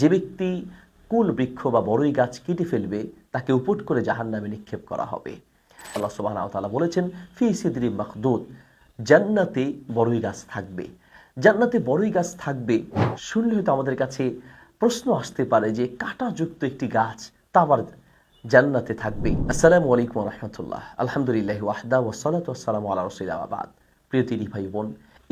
যে ব্যক্তি কুল বৃক্ষ বা বড়ই গাছ কেটে ফেলবে, তাকে উপট করে জাহান নামে নিক্ষেপ করা হবে। আল্লাহ সুবাহ তালা বলেছেন, ফি সিদরি মখদুদ, জান্নাতে বড়ই গাছ থাকবে। জান্নাতে বড়ই গাছ থাকবে শুনলে হয়তো আমাদের কাছে প্রশ্ন আসতে পারে যে, কাঁটাযুক্ত একটি গাছ তা আবার জান্নাতে থাকবে। আসসালামু আলাইকুম রহমতুল্লাহ। আলহামদুলিল্লাহ ওয়াহদা ওসালাত আসসালাম আল্লাহ রসিলাবাদ প্রিয় তিনি ভাই বোন,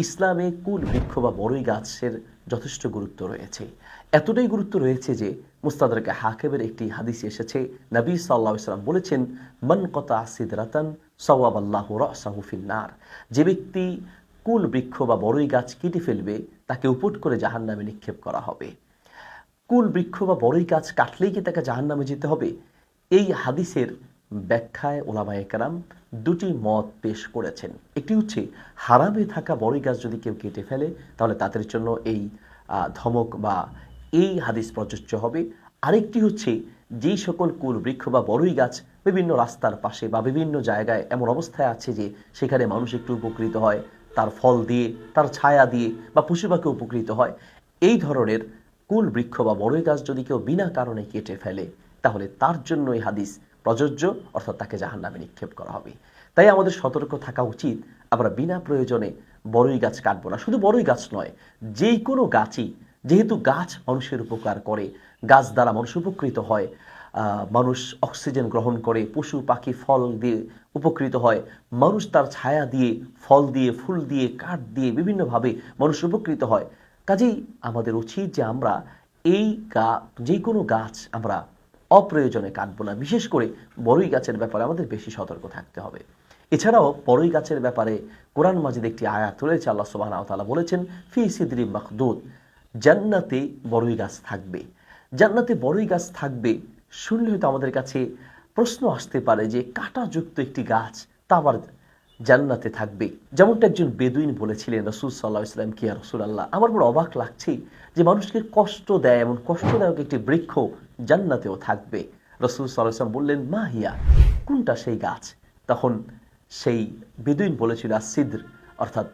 ইসলামে কুল বৃক্ষ বা বড়ই গাছের যথেষ্ট গুরুত্ব রয়েছে। এতটাই গুরুত্ব রয়েছে যে মুস্তাদারকে হাকেবের একটি হাদিস এসেছে। নবী সাল্লাহ ইসলাম বলেছেন, মন কতা সিদরাতান সওয়াব আল্লাহ রসাহুফিন্নার যে ব্যক্তি কুল, বৃক্ষ বা বড়ই গাছ কেটে ফেলবে, তাকে উপট করে জাহান নামে নিক্ষেপ করা হবে। কুল, বৃক্ষ বা বড়ই গাছ কাটলেই কি তাকে জাহান নামে যেতে হবে? এই হাদিসের ব্যাখ্যায় ওলামা একরাম দুটি মত পেশ করেছেন। একটি হচ্ছে, হারামে থাকা বড়ই গাছ যদি কেউ কেটে ফেলে, তাহলে তাদের জন্য এই ধমক বা এই হাদিস প্রযোজ্য হবে। আরেকটি হচ্ছে, যেই সকল কুল বৃক্ষ বা বড়ই গাছ বিভিন্ন রাস্তার পাশে বা বিভিন্ন জায়গায় এমন অবস্থায় আছে যে সেখানে মানুষ একটু উপকৃত হয়, তার ফল দিয়ে, তার ছায়া দিয়ে বা পশু পাখি উপকৃত হয়, এই ধরনের কুল বৃক্ষ বা বড়ই গাছ যদি কেউ বিনা কারণে কেটে ফেলে, তাহলে তার জন্য এই হাদিস প্রযোজ্য, অর্থাৎ তাকে জাহান নামে নিক্ষেপ করা হবে। তাই আমাদের সতর্ক থাকা উচিত, আমরা বিনা প্রয়োজনে বড়ই গাছ কাটবো না। শুধু বড়ই গাছ নয়, যেই কোনো গাছই, যেহেতু গাছ মানুষের উপকার করে, গাছ দ্বারা মানুষ উপকৃত হয় মানুষ অক্সিজেন গ্রহণ করে, পশু, পাখি, ফল দিয়ে উপকৃত হয়, মানুষ তার ছায়া দিয়ে, ফল দিয়ে, ফুল দিয়ে, কাঠ দিয়ে বিভিন্নভাবে মানুষ উপকৃত হয়। কাজেই আমাদের উচিত যে আমরা এই গা যে কোনো গাছ আমরা অপ্রয়োজনে কাটবো না। বিশেষ করে বড়ই গাছের ব্যাপারে আমাদের বেশি সতর্ক থাকতে হবে। এছাড়াও বড়ই গাছের ব্যাপারে কোরআন মাজিদ একটি আয়াত রয়েছে, আল্লাহ সুবাহ তাআলা বলেছেন, ফি সিদরি মখদুদ, জান্নাতে বড়ই গাছ থাকবে। জান্নাতে বড়ই গাছ থাকবে শুনলে হয়তো আমাদের কাছে প্রশ্ন আসতে পারে যে কাঁটাযুক্ত একটি গাছ তা আবার জান্নাতে থাকবে। যেমনটা একজন বেদুইন বলেছিলেন, রসুল সাল্লাহ ইসলাম কিয়া রসুল আল্লাহ আমার বড় অবাক লাগছে যে মানুষকে কষ্ট দেয়, এমন কষ্টদায়ক একটি বৃক্ষ জান্নাতেও থাকবে। রসুল সাল্লাহ ইসলাম বললেন, মা হিয়া, কোনটা সেই গাছ? তখন সেই বেদুইন বলেছিল আসিদ্র অর্থাৎ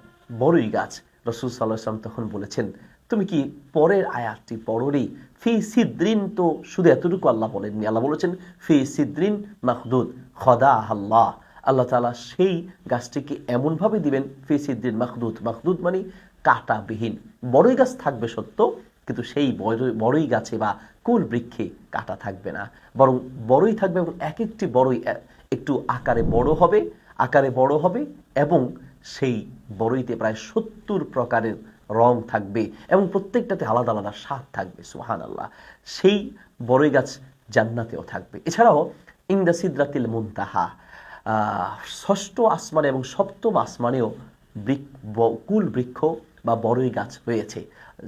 বড়ই গাছ। রসুল সাল্লাহ ইসলাম তখন বলেছেন, তুমি কি পরের আয়াতটি পড়রি ফি সিদ্রিন তো শুধু এতটুকু আল্লাহ বলেননি। আল্লাহ বলেছেন, ফি সিদ্রিন মাহদুদ খদা আল্লাহ। আল্লাহ তালা সেই গাছটিকে এমনভাবে দিবেন, ফি সিদ্দিন মাহদুদ মাহদুদ মানে কাঁটাবিহীন। বড়ই গাছ থাকবে সত্য কিন্তু সেই বড়ই- গাছে বা কুল বৃক্ষে কাটা থাকবে না। বরং বড়ই থাকবে এবং এক একটি বড়ই একটু আকারে বড় হবে, আকারে বড় হবে এবং সেই বড়ইতে প্রায় সত্তর প্রকারের রং থাকবে এবং প্রত্যেকটাতে আলাদা আলাদা স্বাদ থাকবে সুহান আল্লাহ সেই বড়ই গাছ জান্নাতেও থাকবে। এছাড়াও, ইন্দা সিদ্রাতিল মুনতাহা ষষ্ঠ আসমানে এবং সপ্তম আসমানেও বৃক- ব- কুল বৃক্ষ বা বড়ই গাছ হয়েছে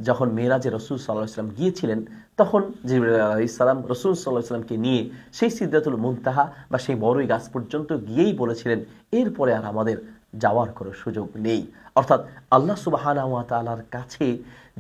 যখন মেয়েরাজে রসুল সাল্লাহ ইসলাম গিয়েছিলেন, তখন জিবরাইল আলাইহিস সালাম রসুল সাল্লাহ ইসলামকে নিয়ে সেই সিদ্ধাতুল মুনতাহা বা সেই বড়ই গাছ পর্যন্ত গিয়েই বলেছিলেন, এরপরে আর আমাদের যাওয়ার কোনো সুযোগ নেই। অর্থাৎ আল্লাহ সুবাহানা ওয়া কাছে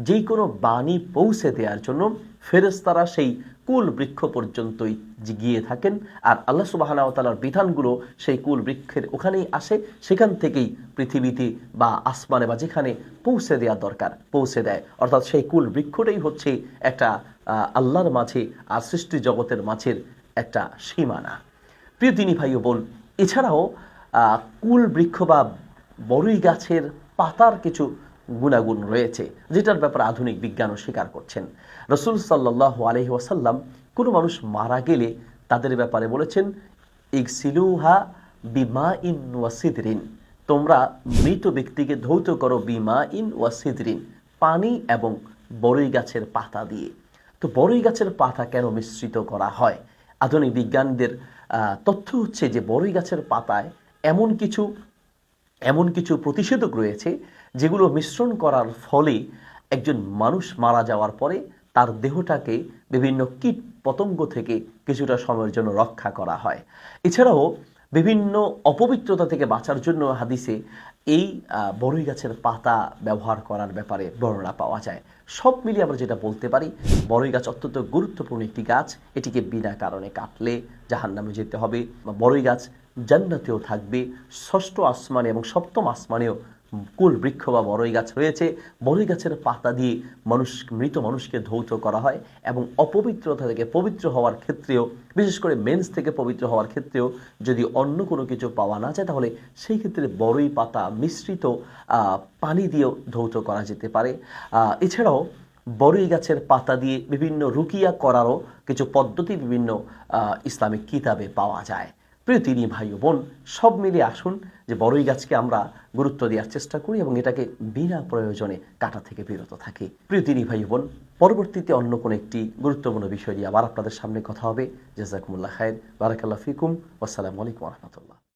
যে কোনো বাণী পৌঁছে দেওয়ার জন্য ফেরেশতারা সেই কুল বৃক্ষ পর্যন্তই গিয়ে থাকেন আর আল্লাহ সুবাহানা ওয়া বিধানগুলো সেই কুল বৃক্ষের ওখানেই আসে, সেখান থেকেই পৃথিবীতে বা আসমানে বা যেখানে পৌঁছে দেওয়া দরকার, পৌঁছে দেয়। অর্থাৎ সেই কুল বৃক্ষটাই হচ্ছে একটা আল্লাহর মাঝে আর সৃষ্টি জগতের মাঝের একটা সীমানা। প্রিয় দিনী ভাই বোন, এছাড়াও কুল বৃক্ষ বা বড়ই গাছের পাতার কিছু গুণাগুণ রয়েছে, যেটার ব্যাপারে আধুনিক বিজ্ঞানও স্বীকার করছেন। রসুল সাল্লাহ আলহি ওয়াসাল্লাম কোনো মানুষ মারা গেলে তাদের ব্যাপারে বলেছেন ইকসিলুহা বিমা ইন ওয়াসিদরিন। তোমরা মৃত ব্যক্তিকে ধৌত করো বিমা ইন ওয়াসিদরিন। পানি এবং বড়ই গাছের পাতা দিয়ে। তো বড়ই গাছের পাতা কেন মিশ্রিত করা হয়? আধুনিক বিজ্ঞানীদের তথ্য হচ্ছে যে বড়ই গাছের পাতায় এমন কিছু এমন কিছু প্রতিষেধক রয়েছে যেগুলো মিশ্রণ করার ফলে একজন মানুষ মারা যাওয়ার পরে তার দেহটাকে বিভিন্ন কীট পতঙ্গ থেকে কিছুটা সময়ের জন্য রক্ষা করা হয়। এছাড়াও বিভিন্ন অপবিত্রতা থেকে বাঁচার জন্য হাদিসে এই বড়ই গাছের পাতা ব্যবহার করার ব্যাপারে বর্ণনা পাওয়া যায়। সব মিলিয়ে আমরা যেটা বলতে পারি বড়ই গাছ অত্যন্ত গুরুত্বপূর্ণ একটি গাছ। এটিকে বিনা কারণে কাটলে জাহান নামে যেতে হবে বা বড়ই গাছ জান্নাতেও থাকবে। ষষ্ঠ আসমানে এবং সপ্তম আসমানেও কুল বৃক্ষ বা বড়ই গাছ রয়েছে বড়ই গাছের পাতা দিয়ে মানুষ, মৃত মানুষকে ধৌত করা হয় এবং অপবিত্রতা থেকে পবিত্র হওয়ার ক্ষেত্রেও, বিশেষ করে মেন্স থেকে পবিত্র হওয়ার ক্ষেত্রেও যদি অন্য কোনো কিছু পাওয়া না যায়, তাহলে সেই ক্ষেত্রে বড়ই পাতা মিশ্রিত পানি দিয়েও ধৌত করা যেতে পারে। এছাড়াও বড়ই গাছের পাতা দিয়ে বিভিন্ন রুকিয়া করারও কিছু পদ্ধতি বিভিন্ন ইসলামিক কিতাবে পাওয়া যায়। প্রিয় তিনি ভাই বোন, সব মিলিয়ে আসুন যে বড়ই গাছকে আমরা গুরুত্ব দেওয়ার চেষ্টা করি এবং এটাকে বিনা প্রয়োজনে কাটা থেকে বিরত থাকি। প্রিয় তিনি ভাই বোন, পরবর্তীতে অন্য কোনো একটি গুরুত্বপূর্ণ বিষয় নিয়ে আবার আপনাদের সামনে কথা হবে। জাজাকুমুল্লাহ খায়ের বারাকাল্লাহ ফিকুম আসসালামু আলাইকুম রহমতুল্লাহ।